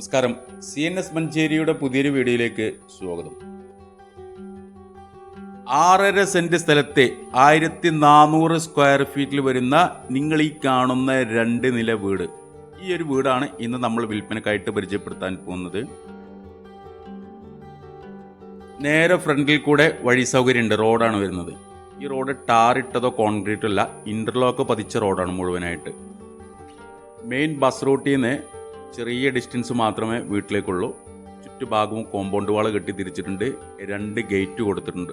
നമസ്കാരം. C N S മഞ്ചേരിയുടെ പുതിയൊരു വീഡിയോയിലേക്ക് സ്വാഗതം. ആറര സെന്റ് സ്ഥലത്തെ ആയിരത്തി നാനൂറ് സ്ക്വയർ ഫീറ്റിൽ വരുന്ന നിങ്ങൾ ഈ കാണുന്ന രണ്ട് നില വീട്. ഈ ഒരു വീടാണ് ഇന്ന് നമ്മൾ വിൽപ്പനക്കായിട്ട് പരിചയപ്പെടുത്താൻ പോകുന്നത്. നേരെ ഫ്രണ്ടിൽ കൂടെ വഴി സൗകര്യമുണ്ട് റോഡാണ് വരുന്നത്. ഈ റോഡ് ടാർ ഇട്ടതോ കോൺക്രീറ്റോ അല്ല ഇന്റർലോക്ക് പതിച്ച റോഡാണ് മുഴുവനായിട്ട്. മെയിൻ ബസ് റൂട്ടിൽ നിന്ന് ചെറിയ ഡിസ്റ്റൻസ് മാത്രമേ വീട്ടിലേക്കുള്ളൂ. ചുറ്റുഭാഗവും കോമ്പൗണ്ട് വാൾ കെട്ടി തിരിച്ചിട്ടുണ്ട്. രണ്ട് ഗേറ്റ് കൊടുത്തിട്ടുണ്ട്.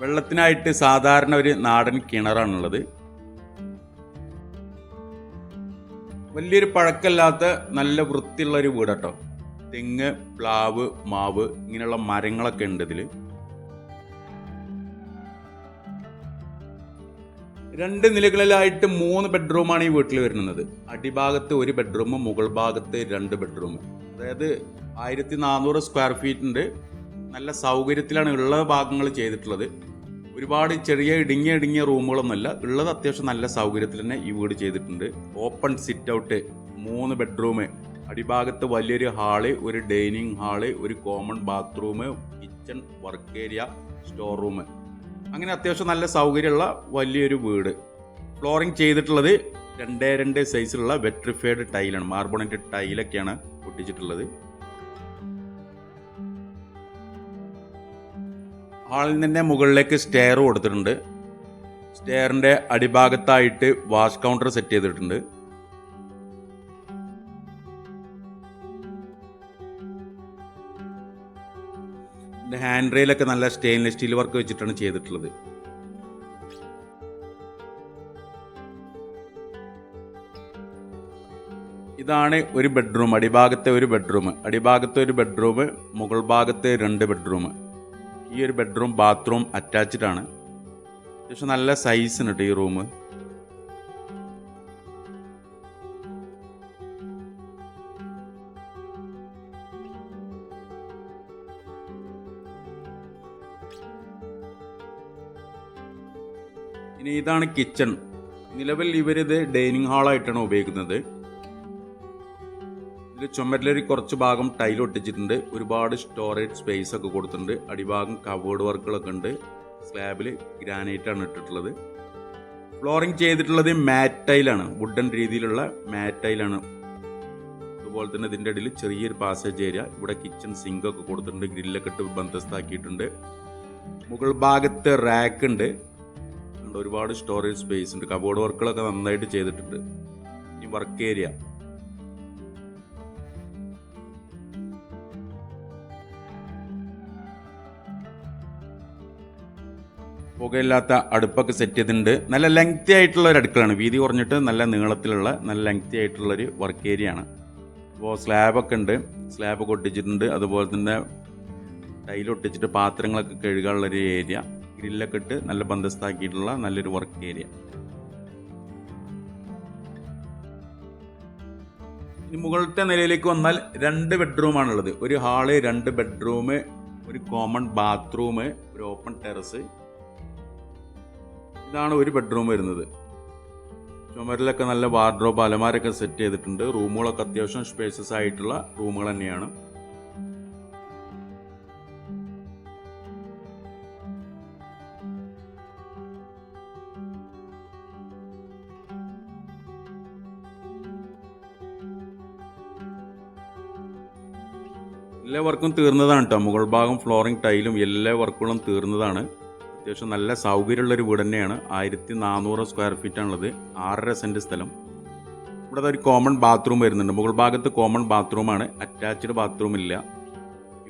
വെള്ളത്തിനായിട്ട് സാധാരണ ഒരു നാടൻ കിണറാണുള്ളത്. വലിയൊരു പഴക്കല്ലാത്ത നല്ല വൃത്തിയുള്ള ഒരു വീടാട്ടോ. തെങ്ങ് പ്ലാവ് മാവ് ഇങ്ങനെയുള്ള മരങ്ങളൊക്കെ ഉണ്ട് ഇതിൽ രണ്ട് നിലകളിലായിട്ട് മൂന്ന് ബെഡ്റൂമാണ് ഈ വീട്ടിൽ വരുന്നത്. അടിഭാഗത്ത് ഒരു ബെഡ്റൂം മുകൾ ഭാഗത്ത് രണ്ട് ബെഡ്റൂം അതായത് ആയിരത്തി നാനൂറ് സ്ക്വയർ ഫീറ്റ് ഉണ്ട്. നല്ല സൗകര്യത്തിലാണ് ഉള്ള ഭാഗങ്ങൾ ചെയ്തിട്ടുള്ളത്. ഒരുപാട് ചെറിയ ഇടുങ്ങിയ ഇടുങ്ങിയ റൂമുകളൊന്നുമല്ല. ഉള്ളത് അത്യാവശ്യം നല്ല സൗകര്യത്തിൽ തന്നെ ഈ വീട് ചെയ്തിട്ടുണ്ട്. ഓപ്പൺ സിറ്റ് ഔട്ട് മൂന്ന് ബെഡ്റൂം അടിഭാഗത്ത് വലിയൊരു ഹാൾ ഒരു ഡൈനിങ് ഹാൾ ഒരു common bathroom kitchen work area store room അങ്ങനെ അത്യാവശ്യം നല്ല സൗകര്യമുള്ള വലിയൊരു വീട്. ഫ്ലോറിങ് ചെയ്തിട്ടുള്ളത് രണ്ടേ രണ്ട് സൈസിലുള്ള വെട്രിഫൈഡ് ടൈലാണ് മാർബോണിന്റെ ടൈലൊക്കെയാണ് പൊട്ടിച്ചിട്ടുള്ളത്. ഹാളിൽ നിന്ന് മുകളിലേക്ക് സ്റ്റെയർ കൊടുത്തിട്ടുണ്ട്. സ്റ്റെയറിന്റെ അടിഭാഗത്തായിട്ട് വാഷ് കൗണ്ടർ സെറ്റ് ചെയ്തിട്ടുണ്ട്. ഹാൻഡ് റെയിലൊക്കെ നല്ല സ്റ്റെയിൻലെസ് സ്റ്റീൽ വർക്ക് വെച്ചിട്ടാണ് ചെയ്തിട്ടുള്ളത്. ഇതാണ് ഒരു ബെഡ്റൂം അടിഭാഗത്തെ ഒരു ബെഡ്റൂം. അടിഭാഗത്തെ ഒരു ബെഡ്റൂം മുകൾ ഭാഗത്തെ രണ്ട് ബെഡ്റൂം. ഈ ഒരു ബെഡ്റൂം ബാത്റൂം അറ്റാച്ച്ഡ് ആണ്. അത്യാവശ്യം നല്ല സൈസ് കേട്ടോ ഈ റൂം. ഇനി ഇതാണ് കിച്ചൺ നിലവിൽ ഇവരിത് ഡൈനിങ് ഹാളായിട്ടാണ് ഉപയോഗിക്കുന്നത്. ഇതിൽ ചുമരിലൊരു കുറച്ച് ഭാഗം ടൈൽ ഒട്ടിച്ചിട്ടുണ്ട്. ഒരുപാട് സ്റ്റോറേജ് സ്പേസ് ഒക്കെ കൊടുത്തിട്ടുണ്ട്. അടിഭാഗം കവേർഡ് വർക്കുകളൊക്കെ ഉണ്ട്. സ്ലാബിൽ ഗ്രാനൈറ്റ് ആണ് ഇട്ടിട്ടുള്ളത്. ഫ്ലോറിംഗ് ചെയ്തിട്ടുള്ളത് മാറ്റ് ടൈലാണ് വുഡൻ രീതിയിലുള്ള മാറ്റ് ടൈലാണ് അതുപോലെ തന്നെ ഇതിന്റെ ഇടയിൽ ചെറിയൊരു പാസേജ് ഏരിയ ഇവിടെ കിച്ചൺ സിങ്ക് ഒക്കെ കൊടുത്തിട്ടുണ്ട്. ഗ്രില്ലൊക്കെ ഇട്ട് ബന്ധസ്ഥാക്കിയിട്ടുണ്ട് മുകൾ ഭാഗത്ത് റാക്ക് ഉണ്ട്. ഉണ്ട്. ഒരുപാട് സ്റ്റോറേജ് സ്പേസ് ഉണ്ട്. കബോർഡ് വർക്കുകളൊക്കെ നന്നായിട്ട് ചെയ്തിട്ടുണ്ട്. ഈ വർക്ക് ഏരിയ പുകയില്ലാത്ത അടുപ്പൊക്കെ സെറ്റ് ചെയ്തിട്ടുണ്ട്. നല്ല ലെങ്തി ആയിട്ടുള്ള ഒരു അടുക്കളാണ് വീതി കുറഞ്ഞിട്ട് നല്ല നീളത്തിലുള്ള നല്ല ലെങ്തി ആയിട്ടുള്ള ഒരു വർക്ക് ഏരിയ ആണ്. അപ്പോൾ സ്ലാബൊക്കെ ഉണ്ട്. സ്ലാബൊക്കെ ഒട്ടിച്ചിട്ടുണ്ട്. അതുപോലെ തന്നെ ടൈലൊട്ടിച്ചിട്ട് പാത്രങ്ങളൊക്കെ കഴുകാനുള്ളൊരു ഏരിയ ഗ്രില്ലൊക്കെ ഇട്ട് നല്ല ബന്ധസ്ഥാക്കിയിട്ടുള്ള നല്ലൊരു വർക്ക് ഏരിയ ഇനി മുകളിലത്തെ നിലയിലേക്ക് വന്നാൽ രണ്ട് ബെഡ്റൂമാണുള്ളത് ഒരു ഹാൾ രണ്ട് ബെഡ്റൂം ഒരു കോമൺ ബാത്റൂം ഒരു ഓപ്പൺ ടെറസ് ഇതാണ് ഒരു ബെഡ്റൂം വരുന്നത്. ചുമരിലൊക്കെ നല്ല വാർഡ്രോബ് അലമാരൊക്കെ സെറ്റ് ചെയ്തിട്ടുണ്ട്. റൂമുകളൊക്കെ അത്യാവശ്യം സ്പേസസ് ആയിട്ടുള്ള റൂമുകൾ തന്നെയാണ്. എല്ലാ വർക്കും തീർന്നതാണ് കേട്ടോ മുകൾ ഭാഗം ഫ്ലോറിംഗ് ടൈലും എല്ലാ വർക്കുകളും തീർന്നതാണ്. അത്യാവശ്യം നല്ല സൗകര്യമുള്ളൊരു വീട് തന്നെയാണ്. ആയിരത്തി നാനൂറ് സ്ക്വയർ ഫീറ്റ് ആണുള്ളത്. ആറര സെന്റ് സ്ഥലം. ഇവിടെ ഒരു കോമൺ ബാത്റൂം വരുന്നുണ്ട്. മുകൾ ഭാഗത്ത് കോമൺ ബാത്റൂമാണ് അറ്റാച്ച്ഡ് ബാത്റൂം ഇല്ല.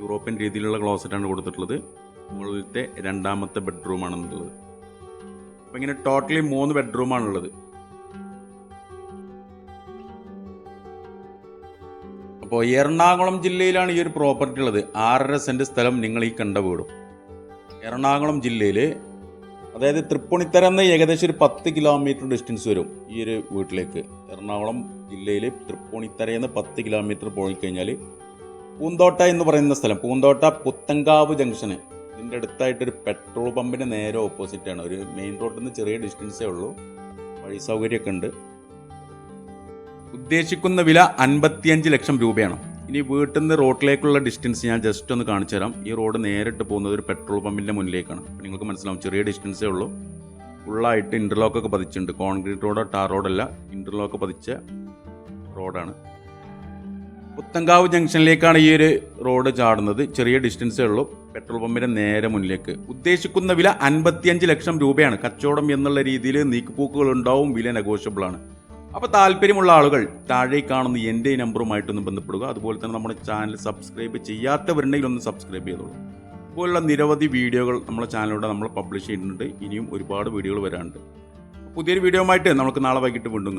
യൂറോപ്യൻ രീതിയിലുള്ള ക്ലോസറ്റാണ് കൊടുത്തിട്ടുള്ളത്. മുകളിലത്തെ രണ്ടാമത്തെ ബെഡ്റൂമാണെന്നുള്ളത് അപ്പോൾ ഇങ്ങനെ ടോട്ടലി മൂന്ന് ബെഡ്റൂമാണുള്ളത് അപ്പോൾ എറണാകുളം ജില്ലയിലാണ് ഈ ഒരു പ്രോപ്പർട്ടി ഉള്ളത്. ആറര സെന്റ് സ്ഥലം നിങ്ങൾ ഈ കണ്ട വീടും. എറണാകുളം ജില്ലയിൽ അതായത് തൃപ്പൂണിത്തറ എന്ന് ഏകദേശം ഒരു പത്ത് കിലോമീറ്റർ ഡിസ്റ്റൻസ് വരും ഈ ഒരു വീട്ടിലേക്ക്. എറണാകുളം ജില്ലയിൽ തൃപ്പൂണിത്തറയിൽ നിന്ന് പത്ത് കിലോമീറ്റർ പോയി കഴിഞ്ഞാൽ പൂന്തോട്ട എന്ന് പറയുന്ന സ്ഥലം. പൂന്തോട്ട പുത്തങ്കാവ് ജംഗ്ഷന് ഇതിന്റെ അടുത്തായിട്ടൊരു പെട്രോൾ പമ്പിന്റെ നേരെ ഓപ്പോസിറ്റാണ് ഒരു മെയിൻ റോഡിൽ നിന്ന് ചെറിയ ഡിസ്റ്റൻസേ ഉള്ളൂ. വഴി സൗകര്യമൊക്കെ ഉണ്ട്. ഉദ്ദേശിക്കുന്ന വില അൻപത്തിയഞ്ച് ലക്ഷം രൂപയാണ്. ഇനി വീട്ടിൽ നിന്ന് റോഡിലേക്കുള്ള ഡിസ്റ്റൻസ് ഞാൻ ജസ്റ്റ് ഒന്ന് കാണിച്ചു തരാം. ഈ റോഡ് നേരിട്ട് പോകുന്നത് ഒരു പെട്രോൾ പമ്പിന്റെ മുന്നിലേക്കാണ്. നിങ്ങൾക്ക് മനസ്സിലാവും ചെറിയ ഡിസ്റ്റൻസേ ഉള്ളൂ. ഫുള്ളായിട്ട് ഇന്റർലോക്ക് ഒക്കെ പതിച്ചിട്ടുണ്ട്. കോൺക്രീറ്റ് റോഡോ ടാർ റോഡല്ല ഇന്റർലോക്ക് പതിച്ച റോഡാണ്. പുത്തങ്കാവ് ജംഗ്ഷനിലേക്കാണ് ഈ ഒരു റോഡ് ചാടുന്നത്. ചെറിയ ഡിസ്റ്റൻസേ ഉള്ളൂ. പെട്രോൾ പമ്പിന്റെ നേരെ മുന്നിലേക്ക്. ഉദ്ദേശിക്കുന്ന വില അൻപത്തിയഞ്ച് ലക്ഷം രൂപയാണ്. കച്ചവടം എന്നുള്ള രീതിയിൽ നീക്കുപോക്കുകൾ ഉണ്ടാവും. വില നെഗോഷ്യബിൾ ആണ്. അപ്പോൾ താല്പര്യമുള്ള ആളുകൾ താഴെ കാണുന്ന എന്റെ നമ്പറുമായിട്ടൊന്ന് ബന്ധപ്പെടുക. അതുപോലെ തന്നെ നമ്മുടെ ചാനൽ സബ്സ്ക്രൈബ് ചെയ്യാത്തവരുണ്ടെങ്കിൽ ഒന്ന് സബ്സ്ക്രൈബ് ചെയ്തോളൂ. ഇതുപോലുള്ള നിരവധി വീഡിയോകൾ നമ്മുടെ ചാനലിലൂടെ നമ്മൾ പബ്ലിഷ് ചെയ്യുന്നുണ്ട് ഇനിയും ഒരുപാട് വീഡിയോകൾ വരാനുണ്ട്. പുതിയൊരു വീഡിയോ ആയിട്ട് നമുക്ക് നാളെ വൈകിട്ട് വീണ്ടും